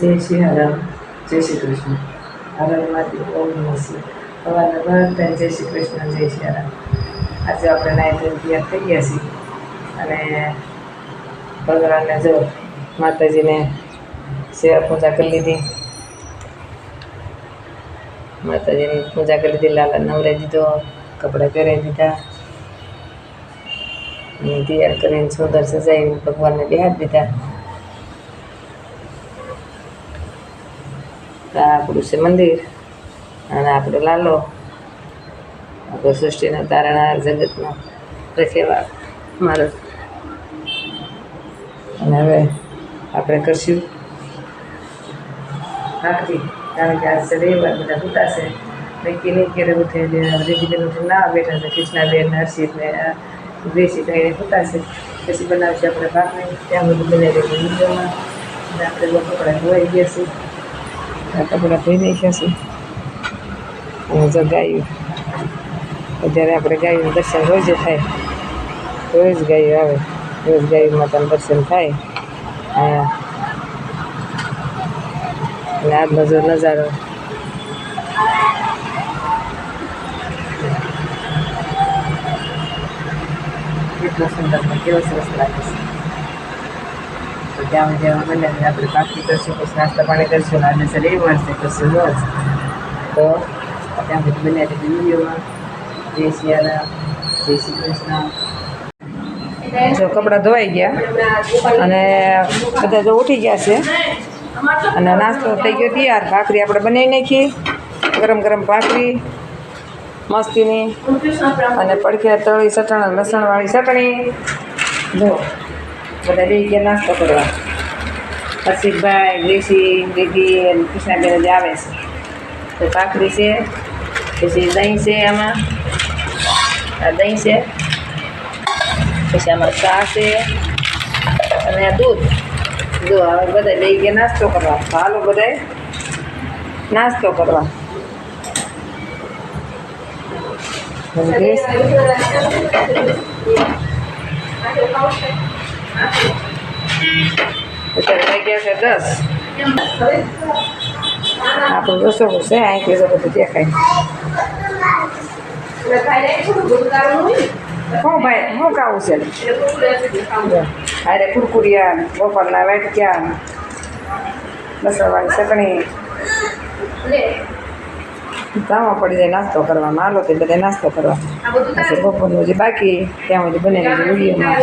જય શ્રી હરામ જય શ્રી કૃષ્ણ. હરમમાંથી ઓમ નમઃ શિવાય. સવારના બધા જય શ્રી કૃષ્ણ જય શ્રી હરામ આજે આપણે નાયતન તૈયાર થઈ ગયા છીએ. અને ભગવાનને જો માતાજીને સેવા પૂજા કરી લીધી. માતાજીની પૂજા કરી લીધી, લાલા નવરાઈ દીધો, કપડાં પહેરાવી દીધા. અને તૈયાર કરીને સુંદર સજાવી ભગવાનને બેહાડી દીધા. તો આપણું છે મંદિર. અને આપણો લાલો. આપણો સૃષ્ટિનો તારણા જગતનો રખેવા મારો. અને હવે આપણે કરશું. આખરી કારણ કે આ રવિવાર, બધા ઉતારશે નક્કી નહીં ક્યારે ઉઠે રેજીબેન ઉઠે ના બેઠા છે. કૃષ્ણાબેન, હર્ષિત ને દેશી ભાઈને છે. પછી બનાવશે આપણે ભાખરી ત્યાં બધું બનાવી દઈએ આપણે કપડાં ધોવાઈ ગયા છે કપડાં ધોઈ નાખ્યા છે અને જો ગાયું, અત્યારે આપણે ગાયું દર્શન રોજ થાય. રોજ ગાયું આવે, રોજ ગાયું માતાનું દર્શન થાય. હા. અને આજનો જો નજારો. કેટલો સુંદર કેવો સરસ લાગે છે. તો ત્યાં બને ને આપણે બાકી કરશું પછી નાસ્તા પાણી કરશું અને આજે મળશે કરશું રોજ તો ત્યાં બધું બને વિડીયોમાં. જય શિયાળા, જય શ્રી કૃષ્ણ. જો કપડાં ધોવાઈ ગયા અને બધા જો ઉઠી ગયા છે અને નાસ્તો થઈ ગયો તૈયાર. ભાખરી આપણે બનાવી નાખી. ગરમ ગરમ ભાખરી, મસ્તીની અને પડખે તળી, ચટણ, લસણવાળી ચટણી. જો. બધા બે ગયા નાસ્તો કરવા હર્ષિતભાઈ દેશી દીદી કૃષ્ણાબેન જ આવે છે. તો ભાખરી છે, પછી દહીં છે આમાં. આ દહીં છે, પછી આમાં ચા છે, અને આ દૂધ. જો હવે બધા લઈ ગયા નાસ્તો કરવા હાલો બધાય નાસ્તો કરવા ગેસ. અત્યારે થઈ ગયા છે દસ આપણું રસોડું છે અહીંથી જો બધું દેખાય શું ભાઈ શું ખાવું છે અરે કુરકુરિયા ગોપાલના વાટક્યા લસણવાળી ચટણી તામાં પડી જાય નાસ્તો કરવામાં હાલો તે બધા નાસ્તો કરવા પછી બપોરનું જે બાકી, ત્યાં સુધી બનાવી વિડીયોમાં.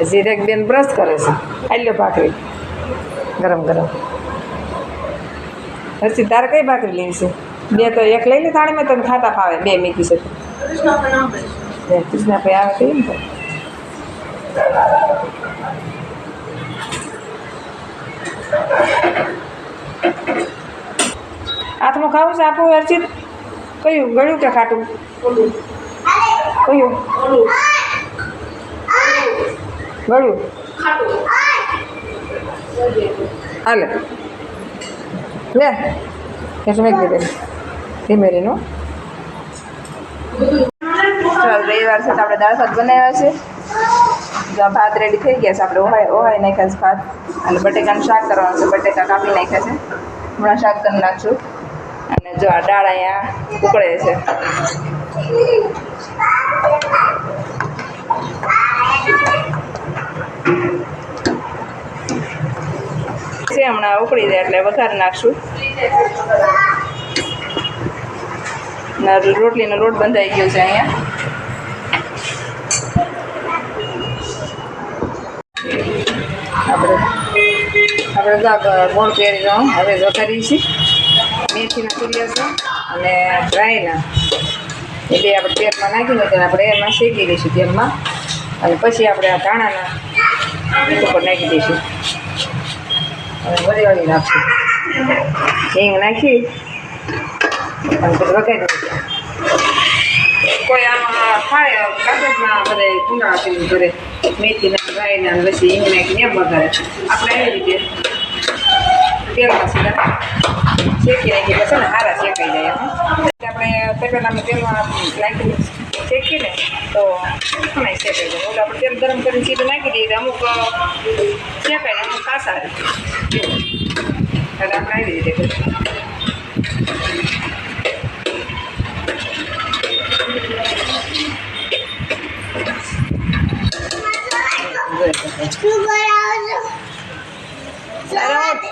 એક બેન બ્રશ કરે છે આલ્યો ભાખરી ગરમ ગરમ હરસી તારે કઈ ભાખરી લેવી છે બે તો એક લઈ લે થાળીમાં તને ખાતા ફાવે બે મીકી છે કૃષ્ણા ભાઈ આવે કઈ ને હાથમાં ખાવું છે આપું હર્ષિત કયું ગળ્યું કે ખાટું કયું ગળ્યું હાલે. લે કેશું મેં કીધું. ધીમે રીનું ચાલ, રવિવાર છે તો આપણે દાળ ભાત બનાવ્યા છે. જો ભાત રેડી થઈ ગયા છે, આપણે ઓહાય ઓહાય નાખ્યા છે ભાત. અને બટેકાનું શાક કરવાનું છે, બટેકા કાપી નાખ્યા છે. હમણાં શાક કરી નાખશું. અને જો આ દાળ અહીંયા ઉકળે છે છે હમણાં ઉકળી જાય એટલે વધારે નાખશું. રોટલીનો લોટ બંધાઈ ગયો છે અહીંયા. આપણે આપણે ગોળ પહેરી જાઉં હવે વઘારી છીએ. મેથીના તુરિયા છે અને ડ્રાયના એ બે આપણે તેલમાં નાખીને તેને આપણે એમાં શેકી દઈશું તેલમાં. અને પછી આપણે આ ધાણાના ઉપર નાખી દઈશું. હવે વરિયાળી નાખશું હિંગ નાખી અને પછી વગાડી કોઈ આમાં ખાય કાગળના બધે કુંડા આપીને કરે મેથીના ગાયના અને પછી હિંગ નાખીને એમ વઘારે આપણે એવી રીતે તેલમાં સીધા શેકી નાખીએ તો ને સારા શેકાઈ જાય આપણે તપેલામાં તેલમાં નાખીને શેકીને તો શેકાઈ જાય ઓલા આપણે તેલ ગરમ કરીને સીધું નાખી દઈએ અમુક શેકાય ને સારી એટલે આપણે આવી રીતે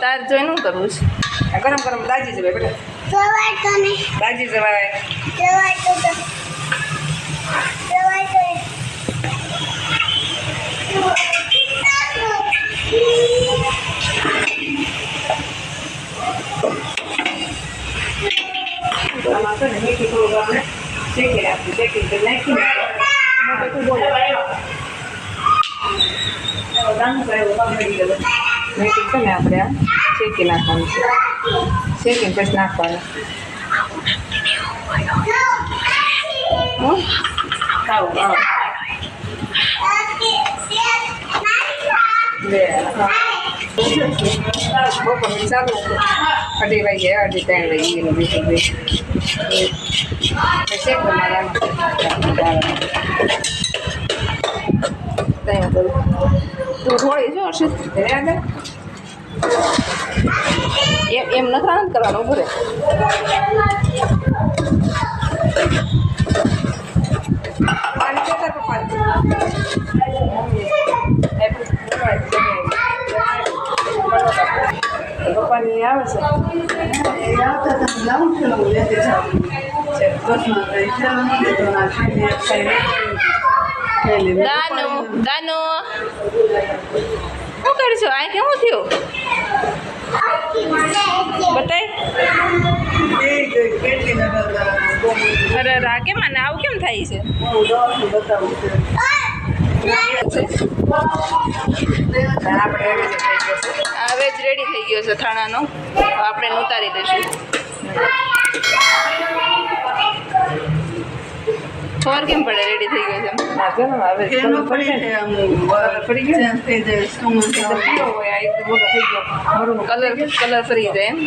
તારે જોઈને શું કરવું છે? ગરમ ગરમ દાજી જવાય બેટા. દાજી જવાય. છે ને મીઠું થોડુંક આપણે શેકી નાખીએ શેકી તો નાખીને મોટો તું બોલો મીઠું છે ને આપણે આ શેકી નાખવાનું છે. શેકીને પછી નાખવાનું. ખાવ ખાવ બે હા. બપોર ચાલુ અઢી વાગે અઢી ત્રણ વાગે એનું બીજું ત્યાં કરું તું થોડી જો હર્ષિત આગળ એમ એમ નથી આનંદ કરવાનો ઉભું રહે પાણી પપ્પા દાનુ દાનુ. શું કરશો? આ કેવું થયું? બતાય. અરે, રા, કેમ આને આવું કેમ થાય છે? હવે જ રેડી થઈ ગયો છે થાણાનો. આપણે ઉતારી દઈશું. ખબર કેમ પડે? રેડી થઈ ગયો છે? કલર કલર ફરી જાય એમ?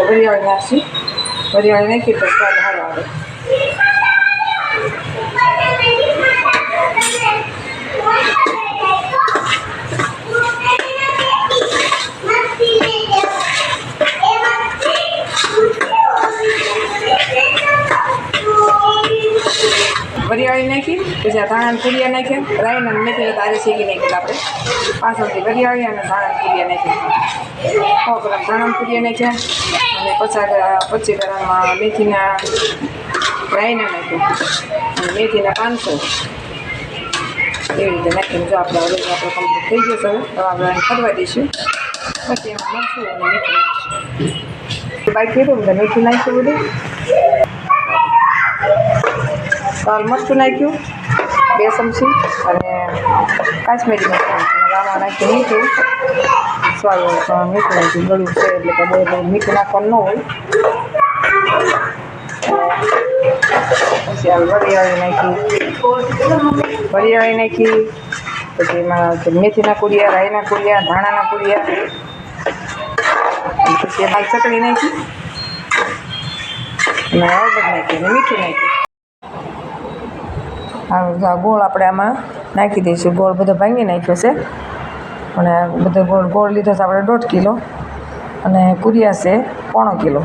વરિયાળી નાખી વરિયાળી નાખી તો સ્વાદ સારો આવે. પછી આ ધાણા પૂરિયા નાખ્યા રાઈને મેથી તારે શેકી નાખી આપણે પાછળથી વરિયાળી અને ધાણા પૂરિયા નાખ્યા સો ગ્રામ ધાણા પૂરિયા નાખ્યા અને પછી પછી ગ્રામમાં મેથીના રાઈને નાખ્યું અને મેથીના પાંચસો. એવી રીતે નાખીને જો આપણે હવે આપણે કમ્પ્લીટ થઈ ગયો છે તો આપણે ફરવા દઈશું. પછી એમાં મરચું અને મેથી નાખીશું. બાકી હતું બધા મીઠું નાખ્યું બધું. મરચું નાખ્યું. બે ચમચી અને કાશ્મીરી મરચું નાખી મીઠું. સ્વાદ મીઠું નાખ્યું ગળું છે એટલે કે બહુ બહુ મીઠું નાખવાનું ન હોય. પછી આવી વરિયાળી નાખી. વરિયાળી નાખી. પછી એમાં મેથીના કુડિયા રાઈના કુડિયા ધાણાના કુડિયા પછી એમાં ચટણી નાખી. અને હળદર નાખી અને મીઠું નાખ્યું આ ગોળ આપણે આમાં નાખી દઈશું. ગોળ બધો ભાંગી નાખ્યો છે. અને બધો ગોળ ગોળ લીધો છે આપણે દોઢ કિલો. અને કુરિયા છે પોણો કિલો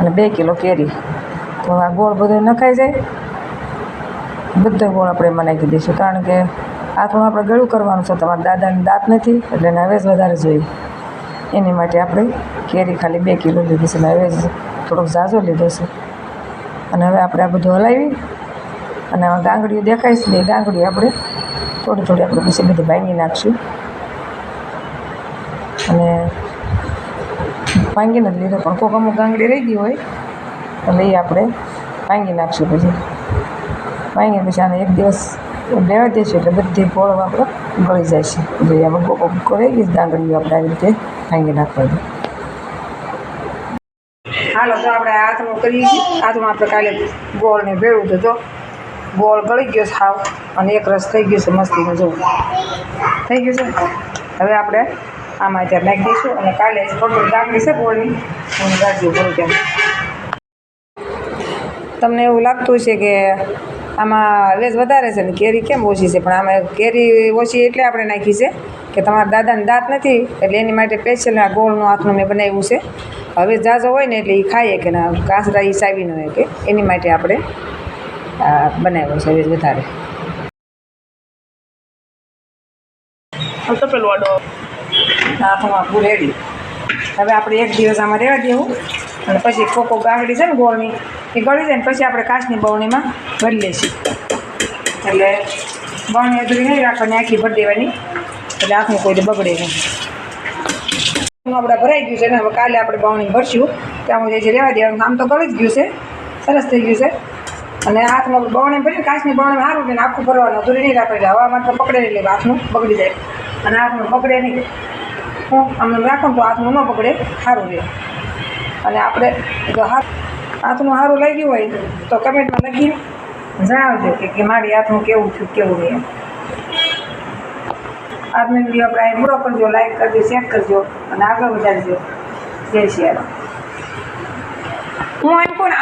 અને બે કિલો કેરી. તો આ ગોળ બધો નખાઈ જાય. બધો ગોળ આપણે એમાં નાખી દઈશું. કારણ કે આ થોડું આપણે ગળું કરવાનું છે. તમારા દાદાને દાંત નથી, એટલે એને હવેજ વધારે જોઈએ. એની માટે આપણે કેરી ખાલી બે કિલો લીધી છે. અને હવેજ થોડોક ઝાઝો લીધો છે. અને હવે આપણે આ બધું હલાવી અને ગાંગડીઓ દેખાય છે એ ગાંગડીઓ આપણે થોડી થોડી આપણે પછી બધી ભાંગી નાખશું. અને ભાંગીને જ લીધો, પણ કોક અમુક ગાંગડી રહી ગઈ હોય, એટલે એ આપણે ભાંગી નાખશું પછી. ભાંગી પછી આને એક દિવસ રહેવા દેશું એટલે બધી ફોળો આપણે ગળી જાય છે. એટલે આપણે કોકો કોકો રહી ગઈ ગાંગડીઓ આપણે આવી રીતે ભાંગી નાખવાની. હાલો, તો આપણે હાથમાં કરીએ છીએ. હાથમાં આપણે કાલે ગોળ ભેળવું ભેળું તો જો ગોળ ગયો હાવ અને એક રસ થઈ ગયો છે મસ્તીનો જવું થઈ ગયું છે? હવે આપણે આમાં અત્યારે નાખી દઈશું અને કાલે ફોટો દાંગડી છે બોલની હું રાખજો ભરું ત્યાં તમને એવું લાગતું છે કે આમાં વેજ વધારે છે ને કેરી કેમ ઓછી છે? પણ આમાં કેરી ઓછી એટલે આપણે નાખી છે કે તમારા દાદાને દાંત નથી, એટલે એની માટે સ્પેશિયલ આ ગોળનું હાથનું મેં બનાવ્યું છે. હવે જાજો હોય ને એટલે એ ખાઈએ કે ના કાંસરા એ સાવી ન હોય કે. એની માટે આપણે બનાવ્યો છે વેજ વધારે. હાથમાં આપણું રેડી હવે આપણે એક દિવસ આમાં રહેવા દેવું. અને પછી કોકો ગાંગડી છે ને ગોળની એ ગળી જાય ને પછી આપણે કાચની બવણીમાં ભરી લઈશું. એટલે બવણી અધૂરી નહીં રાખવાની આખી ભરી દેવાની. એટલે આખું કોઈ બગડે નહીં. આપણે ભરાઈ ગયું છે ને હવે કાલે આપણે બવણી ભરશું. ત્યાં હું જે રહેવા દેવાનું. આમ તો ગળી જ ગયું છે. સરસ થઈ ગયું છે. અને હાથમાં બવણી ભરીને કાચની બવણી સારું ને આખું ભરવાનું, અધૂરી નહીં રાખવાની હવા માટે પકડે નહીં હાથનું બગડી જાય. અને હાથમાં પકડે નહીં. હું આમ રાખો તો હાથનું ન પકડે સારું રહે. અને આપણે જો હાથ હાથનું સારું લાગ્યું હોય તો કમેન્ટમાં લખી જણાવજો કે મારી હાથનું કેવું થયું કેવું એમ. આજનો વીડિયો આપણે પૂરો કરજો લાઈક કરજો શેર કરજો અને આગળ વધારજો. જય શ્રી રામ હું એમ કોણ